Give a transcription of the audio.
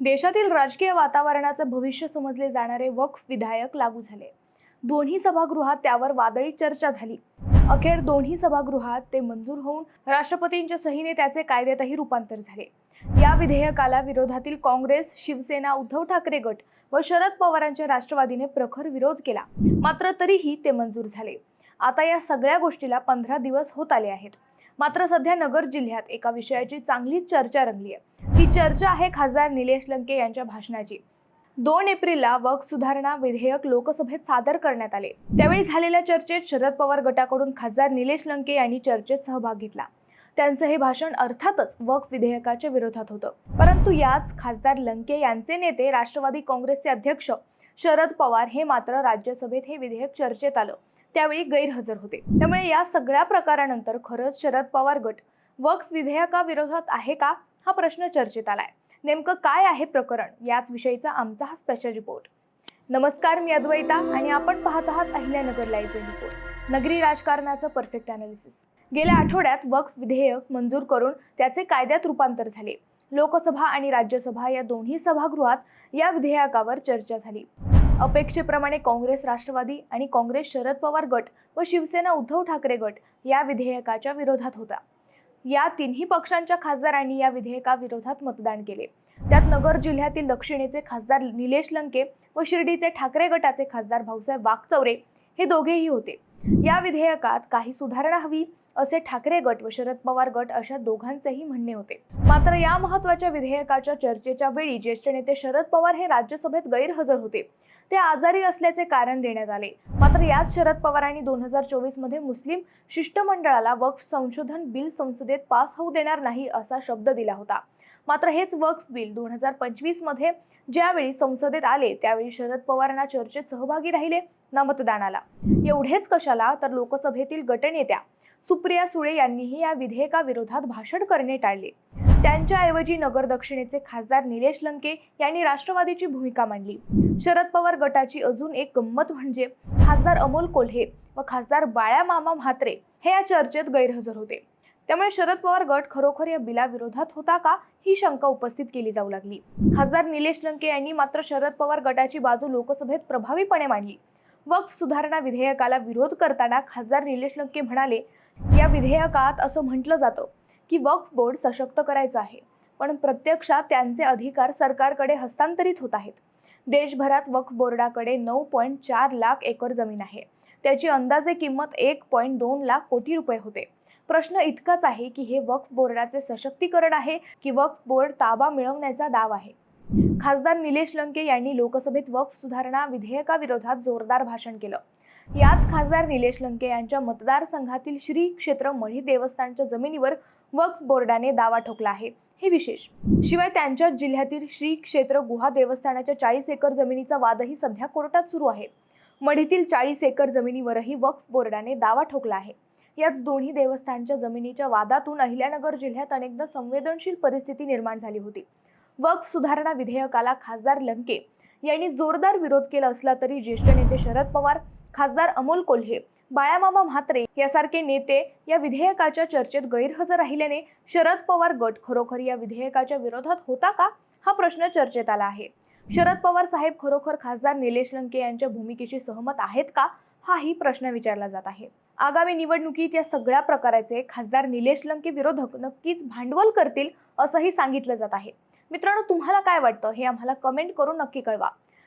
देशातील राजकीय वातावरणाचं भविष्य समजले जाणारे वक्फ विधायक लागू झाले. दोन्ही सभागृहात त्यावर वादळी चर्चा झाली. अखेर दोन्ही सभागृहात ते मंजूर होऊन राष्ट्रपतींच्या सहीने त्याचे कायद्यातही रूपांतर झाले. या विधेयकाला विरोधातील काँग्रेस शिवसेना उद्धव ठाकरे गट व शरद पवारांच्या राष्ट्रवादीने प्रखर विरोध केला. मात्र तरीही ते मंजूर झाले. आता या सगळ्या गोष्टीला पंधरा दिवस होत आले आहेत. मात्र सध्या नगर जिल्ह्यात एका विषयाची चांगलीच चर्चा रंगली आहे. ही चर्चा आहे खासदार निलेश लंके यांच्या भाषणाची. दोन एप्रिलला वक सुधारणा विधेयक लोकसभेत सादर करण्यात आले. त्यावेळी झालेल्या चर्चेत शरद पवार गटाकडून खासदार निलेश लंके यांनी चर्चेत सहभाग घेतला. त्यांचं हे भाषण अर्थातच वक विधेयकाच्या विरोधात होतं. परंतु याच खासदार लंके यांचे नेते राष्ट्रवादी काँग्रेसचे अध्यक्ष शरद पवार हे मात्र राज्यसभेत हे विधेयक चर्चेत आलं. त्यावेळी गैरहजर होते. त्यामुळे या सगळ्या प्रकारानंतर खरंच शरद पवार गट वक्फ विधेयकाविरोधात आहे का? हा प्रश्न चर्चेत आलाय. नेमकं काय आहे प्रकरण? याच विषयीचा आमचा हा स्पेशल रिपोर्ट नमस्कार मी अद्वैता आणि आपण पाहत आहात अहिल्यानगर लाईव्ह रिपोर्ट नगरी राजकारणाचं परफेक्ट अनालिसिस गेल्या आठवड्यात वक्फ विधेयक मंजूर करून त्याचे कायद्यात रूपांतर झाले. लोकसभा आणि राज्यसभा या दोन्ही सभागृहात या विधेयकावर चर्चा झाली. अपेक्षेप्रमाणे काँग्रेस राष्ट्रवादी आणि काँग्रेस शरद पवार गट व शिवसेना उद्धव ठाकरे गट या विधेयकाच्या विरोधात होता. या तिन्ही पक्षांच्या खासदारांनी या विधेयकाविरोधात मतदान केले. त्यात नगर जिल्ह्यातील दक्षिणेचे खासदार निलेश लंके व शिर्डीचे ठाकरे गटाचे खासदार भाऊसाहेब वाघचौरे हे दोघेही होते. या विधेयकात काही सुधारणा हवी असे ठाकरे गट व शरद पवार गट अशा दोघांचेही म्हणणे होते. मात्र या महत्त्वाच्या विधेयकाच्या चर्चेच्या वेळी ज्येष्ठ नेते शरद पवार हे राज्यसभेत गैरहजर होते. ते आजारी असल्याचे कारण देण्यात आले. मात्र याच शरद पवारांनी दोन हजार चोवीसमध्ये मुस्लिम शिष्टमंडळाला वक्फ संशोधन बिल संसदेत पास होऊ देणार नाही असा शब्द दिला होता. मात्र हेच वक्फ बिल दोन हजार पंचवीसमध्ये ज्यावेळी संसदेत आले त्यावेळी शरद पवारांना चर्चेत सहभागी राहिले ना मतदानाला. एवढेच कशाला तर लोकसभेतील गटनेत्या सुप्रिया सुळे यांनीही या विधेयकाविरोधात भाषण करणे टाळले. त्यांच्याऐवजी नगर दक्षिणेचे खासदार निलेश लंके यांनी राष्ट्रवादीची भूमिका मांडली. शरद पवार गटाची अजून एक गंमत म्हणजे खासदार अमोल कोल्हे व खासदार बाळ्या मामा म्हात्रे हे या चर्चेत गैरहजर होते. त्यामुळे शरद पवार गट खरोखर या बिलाविरोधात होता का ही शंका उपस्थित केली जाऊ लागली. खासदार निलेश लंके यांनी मात्र शरद पवार गटाची बाजू लोकसभेत प्रभावीपणे मांडली. वक्फ सुधारणा विधेयकाला विरोध करताना खासदार निलेश लंके म्हणाले या विधेयकात असं म्हटलं जातं. की वक्फ बोर्ड सशक्त करायचं आहे. पण प्रत्यक्षात त्यांचे अधिकार सरकारकडे हस्तांतरित होत आहेत. देशभरात वक्फ बोर्डाकडे नऊ पॉईंट चार लाख एकर जमीन आहे. त्याची अंदाजे किंमत एक पॉईंट दोन लाख कोटी रुपये होते. प्रश्न इतकाच आहे की हे वक्फ बोर्डाचे सशक्तीकरण आहे की वक्फ बोर्ड ताबा मिळवण्याचा डाव आहे? खासदार निलेश लंके यांनी लोकसभेत वक्फ सुधारणा विधेयकाविरोधात जोरदार भाषण केलं. याच खासदार निलेश लंके यांच्या मतदारसंघातील श्री क्षेत्र मढी देवस्थानच्या जमिनीवर वक्फ बोर्डाने दावा ठोकला आहे. हे विशेष. शिवाय त्यांच्याच जिल्ह्यातील श्री क्षेत्र गुहा देवस्थानाच्या चाळीस एकर जमिनीचा वादही सध्या कोर्टात सुरू आहे. मढीतील चाळीस एकर जमिनीवरही वक्फ बोर्डाने दावा ठोकला आहे. याच दोन्ही देवस्थानच्या जमिनीच्या वादातून अहिल्यानगर जिल्ह्यात अनेकदा संवेदनशील परिस्थिती निर्माण झाली होती. वक्फ सुधारणा विधेयकाला खासदार लंके यांनी जोरदार विरोध केला असला तरी ज्येष्ठ नेते शरद पवार खासदार अमोल कोल्हे बाळामामा म्हात्रे यासारखे नेते या विधेयकाच्या चर्चेत गैरहजर राहिल्याने शरद पवार गट खरोखर या विधेयकाच्या विरोधात होता का? हा प्रश्न चर्चेत आला आहे. शरद पवार साहेब खरोखर खासदार निलेश लंके यांच्या भूमिकेशी सहमत आहेत का? हाही प्रश्न विचारला जात आहे. आगामी निवडणुकीत या सगळ्या प्रकाराचे खासदार निलेश लंके विरोधक नक्कीच भांडवल करतील असंही सांगितलं जात आहे. मित्रांनो तुम्हाला काय वाटतं हे आम्हाला कमेंट करून नक्की कळवा.